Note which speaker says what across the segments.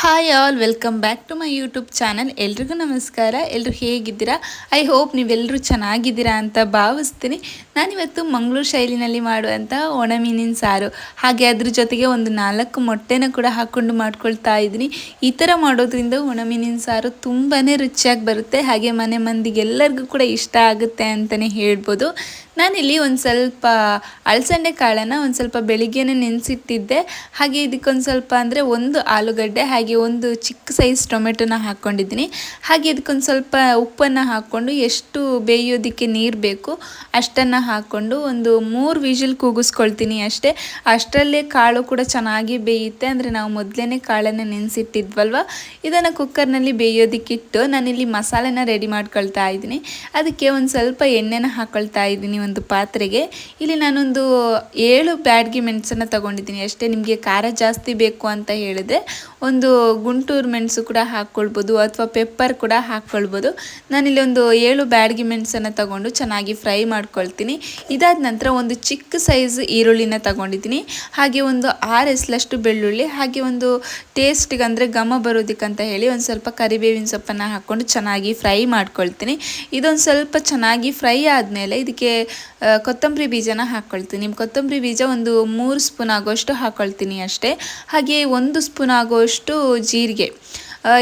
Speaker 1: Hi all welcome back to my YouTube channel ಎಲ್ರಿಗೂ ನಮಸ್ಕಾರ. ಎಲ್ಲರೂ ಹೇಗಿದ್ದೀರಾ? ಐ ಹೋಪ್ ನೀವೆಲ್ಲರೂ ಚೆನ್ನಾಗಿದ್ದೀರಾ ಅಂತ ಭಾವಿಸ್ತೀನಿ. ನಾನಿವತ್ತು ಮಂಗಳೂರು ಶೈಲಿನಲ್ಲಿ ಮಾಡುವಂಥ ಒಣ ಮೀನಿನ ಸಾರು. ಹಾಗೆ ಅದ್ರ ಜೊತೆಗೆ ಒಂದು ನಾಲ್ಕು ಮೊಟ್ಟೆನ ಕೂಡ ಹಾಕ್ಕೊಂಡು ಮಾಡ್ಕೊಳ್ತಾ ಇದ್ದೀನಿ. ಈ ಥರ ಮಾಡೋದ್ರಿಂದ ಒಣ ಮೀನಿನ ಸಾರು ತುಂಬಾ ರುಚಿಯಾಗಿ ಬರುತ್ತೆ. ಹಾಗೆ ಮನೆ ಮಂದಿಗೆಲ್ಲರಿಗೂ ಕೂಡ ಇಷ್ಟ ಆಗುತ್ತೆ ಅಂತಲೇ ಹೇಳ್ಬೋದು. ನಾನಿಲ್ಲಿ ಒಂದು ಸ್ವಲ್ಪ ಅಳಸಂಡೆ ಕಾಳನ್ನು ಒಂದು ಸ್ವಲ್ಪ ಬೆಳಿಗ್ಗೆನೇ ನೆನೆಸಿಟ್ಟಿದ್ದೆ. ಹಾಗೆ ಇದಕ್ಕೊಂದು ಸ್ವಲ್ಪ ಅಂದರೆ ಒಂದು ಆಲೂಗಡ್ಡೆ, ಹಾಗೆ ಒಂದು ಚಿಕ್ಕ ಸೈಜ್ ಟೊಮೆಟೊನ ಹಾಕ್ಕೊಂಡಿದ್ದೀನಿ. ಹಾಗೆ ಅದಕ್ಕೊಂದು ಸ್ವಲ್ಪ ಉಪ್ಪನ್ನು ಹಾಕ್ಕೊಂಡು ಎಷ್ಟು ಬೇಯೋದಕ್ಕೆ ನೀರು ಬೇಕು ಅಷ್ಟನ್ನು ಹಾಕ್ಕೊಂಡು ಒಂದು ಮೂರು ವಿಜಿಲ್ ಕೂಗಿಸ್ಕೊಳ್ತೀನಿ ಅಷ್ಟೇ. ಅಷ್ಟರಲ್ಲೇ ಕಾಳು ಕೂಡ ಚೆನ್ನಾಗಿ ಬೇಯುತ್ತೆ. ಅಂದರೆ ನಾವು ಮೊದಲೇ ಕಾಳನ್ನು ನೆನೆಸಿಟ್ಟಿದ್ವಲ್ವ? ಇದನ್ನು ಕುಕ್ಕರ್ನಲ್ಲಿ ಬೇಯೋದಕ್ಕಿಟ್ಟು ನಾನಿಲ್ಲಿ ಮಸಾಲೆನ ರೆಡಿ ಮಾಡ್ಕೊಳ್ತಾ ಇದ್ದೀನಿ. ಅದಕ್ಕೆ ಒಂದು ಸ್ವಲ್ಪ ಎಣ್ಣೆನ ಹಾಕ್ಕೊಳ್ತಾ ಇದ್ದೀನಿ ಒಂದು ಪಾತ್ರೆಗೆ. ಇಲ್ಲಿ ನಾನೊಂದು ಏಳು ಬ್ಯಾಡ್ಗೆ ಮೆಣಸನ್ನು ತಗೊಂಡಿದ್ದೀನಿ. ಅಷ್ಟೇ ನಿಮಗೆ ಖಾರ ಜಾಸ್ತಿ ಬೇಕು ಅಂತ ಹೇಳಿದ್ರೆ ಒಂದು ಗುಂಟೂರು ಮೆಣಸು ಕೂಡ ಹಾಕ್ಕೊಳ್ಬೋದು ಅಥವಾ ಪೆಪ್ಪರ್ ಕೂಡ ಹಾಕ್ಕೊಳ್ಬೋದು. ನಾನಿಲ್ಲಿ ಒಂದು ಏಳು ಬ್ಯಾಡ್ಗೆ ಮೆಣಸನ್ನು ತಗೊಂಡು ಚೆನ್ನಾಗಿ ಫ್ರೈ ಮಾಡ್ಕೊಳ್ತೀನಿ. ಇದಾದ ನಂತರ ಒಂದು ಚಿಕ್ಕ ಸೈಜ್ ಈರುಳ್ಳಿನ ತಗೊಂಡಿದ್ದೀನಿ. ಹಾಗೆ ಒಂದು ಆರು ಎಸ್ಲಷ್ಟು ಬೆಳ್ಳುಳ್ಳಿ, ಹಾಗೆ ಒಂದು ಟೇಸ್ಟ್ಗೆ ಅಂದರೆ ಘಮ ಬರೋದಕ್ಕಂತ ಹೇಳಿ ಒಂದು ಸ್ವಲ್ಪ ಕರಿಬೇವಿನ ಸೊಪ್ಪನ್ನು ಹಾಕ್ಕೊಂಡು ಚೆನ್ನಾಗಿ ಫ್ರೈ ಮಾಡ್ಕೊಳ್ತೀನಿ. ಇದೊಂದು ಸ್ವಲ್ಪ ಚೆನ್ನಾಗಿ ಫ್ರೈ ಆದಮೇಲೆ ಇದಕ್ಕೆ ಕೊತ್ತಂಬರಿ ಬೀಜನ ಹಾಕ್ಕೊಳ್ತೀನಿ. ಕೊತ್ತಂಬರಿ ಬೀಜ ಒಂದು ಮೂರು ಸ್ಪೂನ್ ಆಗೋಷ್ಟು ಹಾಕ್ಕೊಳ್ತೀನಿ ಅಷ್ಟೇ. ಹಾಗೆ ಒಂದು ಸ್ಪೂನ್ ಆಗೋಷ್ಟು ಜೀರಿಗೆ.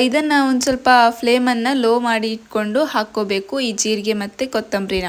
Speaker 1: ಇದನ್ನು ಒಂದು ಸ್ವಲ್ಪ ಫ್ಲೇಮನ್ನು ಲೋ ಮಾಡಿ ಇಟ್ಕೊಂಡು ಹಾಕ್ಕೋಬೇಕು ಈ ಜೀರಿಗೆ ಮತ್ತು ಕೊತ್ತಂಬರಿನ.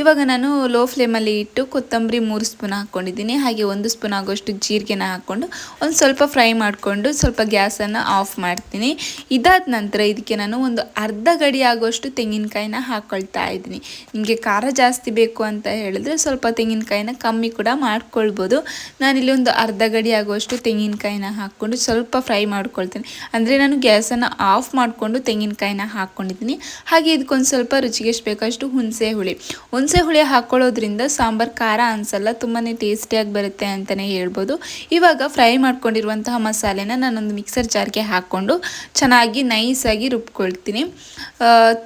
Speaker 1: ಇವಾಗ ನಾನು ಲೋ ಫ್ಲೇಮಲ್ಲಿ ಇಟ್ಟು ಕೊತ್ತಂಬರಿ ಮೂರು ಸ್ಪೂನ್ ಹಾಕ್ಕೊಂಡಿದ್ದೀನಿ. ಹಾಗೆ ಒಂದು ಸ್ಪೂನ್ ಆಗೋಷ್ಟು ಜೀರಿಗೆನ ಹಾಕ್ಕೊಂಡು ಒಂದು ಸ್ವಲ್ಪ ಫ್ರೈ ಮಾಡಿಕೊಂಡು ಸ್ವಲ್ಪ ಗ್ಯಾಸನ್ನು ಆಫ್ ಮಾಡ್ತೀನಿ. ಇದಾದ ನಂತರ ಇದಕ್ಕೆ ನಾನು ಒಂದು ಅರ್ಧ ಗಡಿ ಆಗೋಷ್ಟು ತೆಂಗಿನಕಾಯಿನ ಹಾಕ್ಕೊಳ್ತಾ ಇದ್ದೀನಿ. ನಿಮಗೆ ಖಾರ ಜಾಸ್ತಿ ಬೇಕು ಅಂತ ಹೇಳಿದ್ರೆ ಸ್ವಲ್ಪ ತೆಂಗಿನಕಾಯಿನ ಕಮ್ಮಿ ಕೂಡ ಮಾಡ್ಕೊಳ್ಬೋದು. ನಾನಿಲ್ಲಿ ಒಂದು ಅರ್ಧ ಗಡಿ ಆಗೋಷ್ಟು ತೆಂಗಿನಕಾಯಿನ ಹಾಕ್ಕೊಂಡು ಸ್ವಲ್ಪ ಫ್ರೈ ಮಾಡ್ಕೊಳ್ತೀನಿ. ಅಂದರೆ ನಾನು ಗ್ಯಾಸನ್ನು ಆಫ್ ಮಾಡಿಕೊಂಡು ತೆಂಗಿನಕಾಯಿನ ಹಾಕ್ಕೊಂಡಿದ್ದೀನಿ. ಹಾಗೆ ಇದಕ್ಕೊಂದು ಸ್ವಲ್ಪ ರುಚಿಗೆ ಬೇಕಷ್ಟು ಹುಣಸೆ ಹುಳಿ. ಹುಣಸೆ ಹುಳಿ ಹಾಕ್ಕೊಳ್ಳೋದ್ರಿಂದ ಸಾಂಬಾರು ಖಾರ ಅನಿಸಲ್ಲ ತುಂಬಾ ಟೇಸ್ಟಿಯಾಗಿ ಬರುತ್ತೆ ಅಂತಲೇ ಹೇಳ್ಬೋದು. ಇವಾಗ ಫ್ರೈ ಮಾಡ್ಕೊಂಡಿರುವಂತಹ ಮಸಾಲೆನ ನಾನೊಂದು ಮಿಕ್ಸರ್ ಜಾರ್ಗೆ ಹಾಕ್ಕೊಂಡು ಚೆನ್ನಾಗಿ ನೈಸಾಗಿ ರುಬ್ಕೊಳ್ತೀನಿ.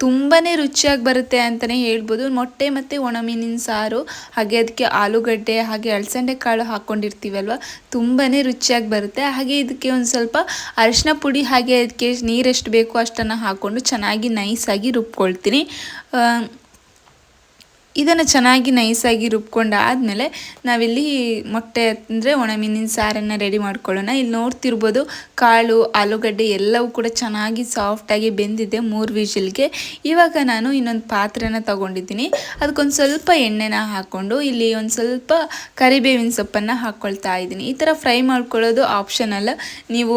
Speaker 1: ತುಂಬಾ ರುಚಿಯಾಗಿ ಬರುತ್ತೆ ಅಂತಲೇ ಹೇಳ್ಬೋದು. ಮೊಟ್ಟೆ ಮತ್ತು ಒಣಮೀನಿನ ಸಾರು, ಹಾಗೆ ಅದಕ್ಕೆ ಆಲೂಗಡ್ಡೆ, ಹಾಗೆ ಅಳಸಂಡೆ ಕಾಳು ಹಾಕ್ಕೊಂಡಿರ್ತೀವಲ್ವ ತುಂಬಾ ರುಚಿಯಾಗಿ ಬರುತ್ತೆ. ಹಾಗೆ ಇದಕ್ಕೆ ಒಂದು ಸ್ವಲ್ಪ ಅರಿಶಿನ ಪುಡಿ, ಹಾಗೆ ಅದಕ್ಕೆ ನೀರೆಷ್ಟು ಬೇಕು ಅಷ್ಟನ್ನು ಹಾಕ್ಕೊಂಡು ಚೆನ್ನಾಗಿ ನೈಸಾಗಿ ರುಬ್ಕೊಳ್ತೀನಿ. ಇದನ್ನು ಚೆನ್ನಾಗಿ ನೈಸಾಗಿ ರುಬ್ಕೊಂಡಾದಮೇಲೆ ನಾವಿಲ್ಲಿ ಮೊಟ್ಟೆ ಅಂದರೆ ಒಣ ಮೀನಿನ ಸಾರನ್ನು ರೆಡಿ ಮಾಡ್ಕೊಳ್ಳೋಣ. ಇಲ್ಲಿ ನೋಡ್ತಿರ್ಬೋದು ಕಾಳು, ಆಲೂಗಡ್ಡೆ ಎಲ್ಲವೂ ಕೂಡ ಚೆನ್ನಾಗಿ ಸಾಫ್ಟಾಗಿ ಬೆಂದಿದೆ ಮೂರು ವಿಷಲ್ಗೆ ಇವಾಗ ನಾನು ಇನ್ನೊಂದು ಪಾತ್ರೆನ ತೊಗೊಂಡಿದ್ದೀನಿ. ಅದಕ್ಕೊಂದು ಸ್ವಲ್ಪ ಎಣ್ಣೆನ ಹಾಕ್ಕೊಂಡು ಇಲ್ಲಿ ಒಂದು ಸ್ವಲ್ಪ ಕರಿಬೇವಿನ ಸೊಪ್ಪನ್ನು ಹಾಕ್ಕೊಳ್ತಾ ಇದ್ದೀನಿ. ಈ ಥರ ಫ್ರೈ ಮಾಡ್ಕೊಳ್ಳೋದು ಆಪ್ಷನಲ್ಲ ನೀವು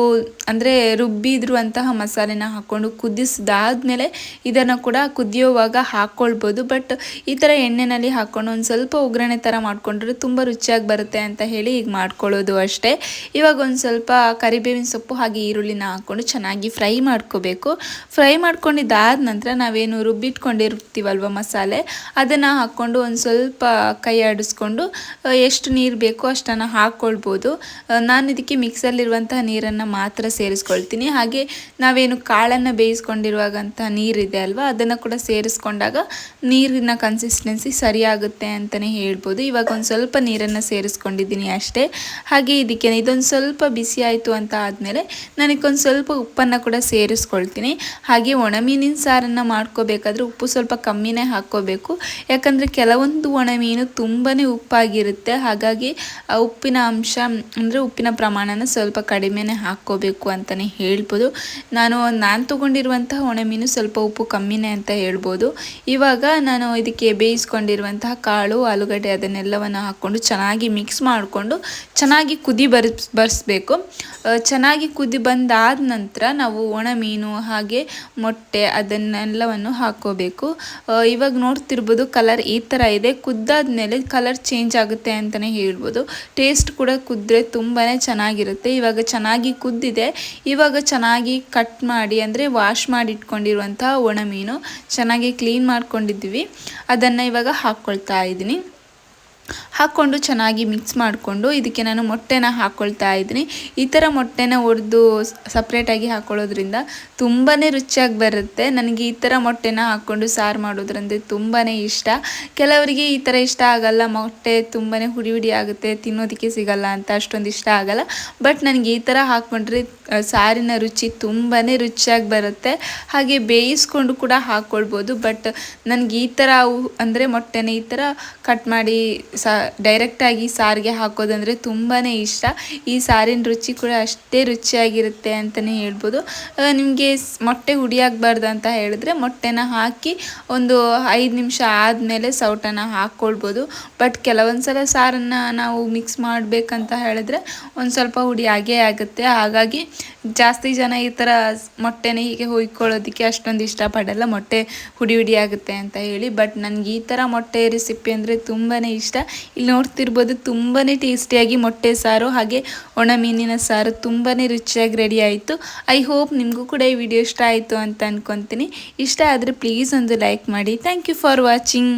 Speaker 1: ಅಂದರೆ ರುಬ್ಬಿದ್ರುವಂತಹ ಮಸಾಲೆನ ಹಾಕ್ಕೊಂಡು ಕುದಿಸಿದಾದ್ಮೇಲೆ ಇದನ್ನು ಕೂಡ ಕುದಿಯೋವಾಗ ಹಾಕ್ಕೊಳ್ಬೋದು ಬಟ್ ಈ ಥರ ಎಣ್ಣೆನಲ್ಲಿ ಹಾಕ್ಕೊಂಡು ಒಂದು ಸ್ವಲ್ಪ ಒಗ್ಗರಣೆ ಥರ ಮಾಡ್ಕೊಂಡ್ರೆ ತುಂಬ ರುಚಿಯಾಗಿ ಬರುತ್ತೆ ಅಂತ ಹೇಳಿ ಈಗ ಮಾಡ್ಕೊಳ್ಳೋದು ಅಷ್ಟೇ. ಇವಾಗ ಒಂದು ಸ್ವಲ್ಪ ಕರಿಬೇವಿನ ಸೊಪ್ಪು ಹಾಗೆ ಈರುಳ್ಳಿನ ಹಾಕ್ಕೊಂಡು ಚೆನ್ನಾಗಿ ಫ್ರೈ ಮಾಡ್ಕೋಬೇಕು. ಫ್ರೈ ಮಾಡ್ಕೊಂಡಿದ್ದಾದ ನಂತರ ನಾವೇನು ರುಬ್ಬಿಟ್ಕೊಂಡಿರ್ತೀವಲ್ವ ಮಸಾಲೆ? ಅದನ್ನು ಹಾಕ್ಕೊಂಡು ಒಂದು ಸ್ವಲ್ಪ ಕೈ ಆಡಿಸ್ಕೊಂಡು ಎಷ್ಟು ನೀರು ಬೇಕೋ ಅಷ್ಟನ್ನು ಹಾಕ್ಕೊಳ್ಬೋದು ನಾನು ಇದಕ್ಕೆ ಮಿಕ್ಸಲ್ಲಿರುವಂತಹ ನೀರನ್ನು ಮಾತ್ರ ಸೇರಿಸ್ಕೊಳ್ತೀನಿ. ಹಾಗೆ ನಾವೇನು ಕಾಳನ್ನು ಬೇಯಿಸ್ಕೊಂಡಿರುವಾಗಂತಹ ನೀರಿದೆ ಅಲ್ವಾ, ಅದನ್ನು ಕೂಡ ಸೇರಿಸ್ಕೊಂಡಾಗ ನೀರಿನ ಕನ್ಸಿಸ್ಟೆನ್ಸಿ ಸರಿಯಾಗುತ್ತೆ ಅಂತಲೇ ಹೇಳ್ಬೋದು. ಇವಾಗ ಒಂದು ಸ್ವಲ್ಪ ನೀರನ್ನು ಸೇರಿಸ್ಕೊಂಡಿದ್ದೀನಿ ಅಷ್ಟೇ. ಹಾಗೆ ಇದಕ್ಕೆ ಇದೊಂದು ಸ್ವಲ್ಪ ಬಿಸಿ ಆಯಿತು ಅಂತ ಆದಮೇಲೆ ನನಗೊಂದು ಸ್ವಲ್ಪ ಉಪ್ಪನ್ನು ಕೂಡ ಸೇರಿಸ್ಕೊಳ್ತೀನಿ. ಹಾಗೆ ಒಣಮೀನಿನ ಸಾರನ್ನು ಮಾಡ್ಕೋಬೇಕಾದ್ರೆ ಉಪ್ಪು ಸ್ವಲ್ಪ ಕಮ್ಮಿನೇ ಹಾಕ್ಕೋಬೇಕು. ಯಾಕಂದರೆ ಕೆಲವೊಂದು ಒಣಮೀನು ತುಂಬಾ ಉಪ್ಪಾಗಿರುತ್ತೆ. ಹಾಗಾಗಿ ಉಪ್ಪಿನ ಅಂಶ, ಅಂದರೆ ಉಪ್ಪಿನ ಪ್ರಮಾಣನ ಸ್ವಲ್ಪ ಕಡಿಮೆನೇ ಹಾಕ್ಕೋಬೇಕು ಅಂತಲೇ ಹೇಳ್ಬೋದು. ನಾನು ನಾನು ತೊಗೊಂಡಿರುವಂತಹ ಒಣಮೀನು ಸ್ವಲ್ಪ ಉಪ್ಪು ಕಮ್ಮಿನೇ ಅಂತ ಹೇಳ್ಬೋದು. ಇವಾಗ ನಾನು ಇದಕ್ಕೆ ಬೇಯಿಸ್ಕೊಂಡು ಇಟ್ಕೊಂಡಿರುವಂತಹ ಕಾಳು, ಆಲೂಗಡ್ಡೆ ಅದನ್ನೆಲ್ಲವನ್ನು ಹಾಕ್ಕೊಂಡು ಚೆನ್ನಾಗಿ ಮಿಕ್ಸ್ ಮಾಡಿಕೊಂಡು ಚೆನ್ನಾಗಿ ಕುದಿ ಬರ್ಸ್ ಬರ್ಸ್ಬೇಕು. ಚೆನ್ನಾಗಿ ಕುದಿ ಬಂದಾದ ನಂತರ ನಾವು ಒಣ ಮೀನು ಹಾಗೆ ಮೊಟ್ಟೆ ಅದನ್ನೆಲ್ಲವನ್ನು ಹಾಕೋಬೇಕು ಇವಾಗ ನೋಡ್ತಿರ್ಬೋದು ಕಲರ್ ಈ ಥರ ಇದೆ. ಕುದ್ದಾದ ಮೇಲೆ ಕಲರ್ ಚೇಂಜ್ ಆಗುತ್ತೆ ಅಂತಲೇ ಹೇಳ್ಬೋದು. ಟೇಸ್ಟ್ ಕೂಡ ಕುದ್ರೆ ತುಂಬಾ ಚೆನ್ನಾಗಿರುತ್ತೆ. ಇವಾಗ ಚೆನ್ನಾಗಿ ಕುದ್ದಿದೆ. ಇವಾಗ ಚೆನ್ನಾಗಿ ಕಟ್ ಮಾಡಿ ಅಂದರೆ ವಾಶ್ ಮಾಡಿ ಇಟ್ಕೊಂಡಿರುವಂತಹ ಒಣ ಮೀನು ಚೆನ್ನಾಗಿ ಕ್ಲೀನ್ ಮಾಡ್ಕೊಂಡಿದ್ವಿ ಅದನ್ನು ಇವಾಗ ಹಾಕ್ಕೊಳ್ತಾ ಇದ್ದೀನಿ. ಹಾಕ್ಕೊಂಡು ಚೆನ್ನಾಗಿ ಮಿಕ್ಸ್ ಮಾಡಿಕೊಂಡು ಇದಕ್ಕೆ ನಾನು ಮೊಟ್ಟೆನ ಹಾಕ್ಕೊಳ್ತಾ ಇದ್ದೀನಿ. ಈ ಥರ ಮೊಟ್ಟೆನ ಒಡೆದು ಸಪ್ರೇಟಾಗಿ ಹಾಕ್ಕೊಳ್ಳೋದ್ರಿಂದ ತುಂಬಾ ರುಚಿಯಾಗಿ ಬರುತ್ತೆ. ನನಗೆ ಈ ಥರ ಮೊಟ್ಟೆನ ಹಾಕ್ಕೊಂಡು ಸಾರು ಮಾಡೋದ್ರಂದ್ರೆ ತುಂಬಾ ಇಷ್ಟ. ಕೆಲವರಿಗೆ ಈ ಥರ ಇಷ್ಟ ಆಗಲ್ಲ. ಮೊಟ್ಟೆ ತುಂಬಾ ಹುಡಿ ಹುಡಿ ಆಗುತ್ತೆ. ತಿನ್ನೋದಕ್ಕೆ ಸಿಗಲ್ಲ ಅಂತ ಅಷ್ಟೊಂದು ಇಷ್ಟ ಆಗಲ್ಲ. ಬಟ್ ನನಗೆ ಈ ಥರ ಹಾಕ್ಕೊಂಡ್ರೆ ಸಾರಿನ ರುಚಿ ತುಂಬಾ ರುಚಿಯಾಗಿ ಬರುತ್ತೆ. ಹಾಗೆ ಬೇಯಿಸ್ಕೊಂಡು ಕೂಡ ಹಾಕ್ಕೊಳ್ಬೋದು ಬಟ್ ನನಗೆ ಈ ಥರ ಅಂದರೆ ಮೊಟ್ಟೆನ ಈ ಥರ ಕಟ್ ಮಾಡಿ ಸಾ ಡೈರೆಕ್ಟಾಗಿ ಸಾರಿಗೆ ಹಾಕೋದಂದರೆ ತುಂಬಾ ಇಷ್ಟ. ಈ ಸಾರಿನ ರುಚಿ ಕೂಡ ಅಷ್ಟೇ ರುಚಿಯಾಗಿರುತ್ತೆ ಅಂತಲೇ ಹೇಳ್ಬೋದು. ನಿಮಗೆ ಮೊಟ್ಟೆ ಹುಡಿಯಾಗಬಾರ್ದು ಅಂತ ಹೇಳಿದ್ರೆ ಮೊಟ್ಟೆನ ಹಾಕಿ ಒಂದು ಐದು ನಿಮಿಷ ಆದಮೇಲೆ ಸೌಟನ್ನು ಹಾಕ್ಕೊಳ್ಬೋದು ಬಟ್ ಕೆಲವೊಂದು ಸಲ ಸಾರನ್ನು ನಾವು ಮಿಕ್ಸ್ ಮಾಡಬೇಕಂತ ಹೇಳಿದ್ರೆ ಒಂದು ಸ್ವಲ್ಪ ಹುಡಿ ಆಗೇ ಆಗುತ್ತೆ. ಹಾಗಾಗಿ ಜಾಸ್ತಿ ಜನ ಈ ಥರ ಮೊಟ್ಟೆನ ಹೀಗೆ ಹುಯ್ಕೊಳ್ಳೋದಕ್ಕೆ ಅಷ್ಟೊಂದು ಇಷ್ಟಪಡಲ್ಲ. ಮೊಟ್ಟೆ ಹುಡಿ ಹುಡಿ ಆಗುತ್ತೆ ಅಂತ ಹೇಳಿ. ಬಟ್ ನನಗೆ ಈ ಥರ ಮೊಟ್ಟೆ ರೆಸಿಪಿ ಅಂದರೆ ತುಂಬಾ ಇಷ್ಟ. ಇಲ್ಲಿ ನೋಡ್ತಿರ್ಬೋದು ತುಂಬಾ ಟೇಸ್ಟಿಯಾಗಿ ಮೊಟ್ಟೆ ಸಾರು ಹಾಗೆ ಒಣ ಮೀನಿನ ಸಾರು ತುಂಬಾ ರುಚಿಯಾಗಿ ರೆಡಿ ಆಯಿತು. ಐ ಹೋಪ್ ನಿಮಗೂ ಕೂಡ ಈ ವಿಡಿಯೋ ಇಷ್ಟ ಆಯಿತು ಅಂತ ಅಂದ್ಕೊತೀನಿ ಇಷ್ಟ ಆದರೆ ಪ್ಲೀಸ್ ಒಂದು ಲೈಕ್ ಮಾಡಿ. Thank you for watching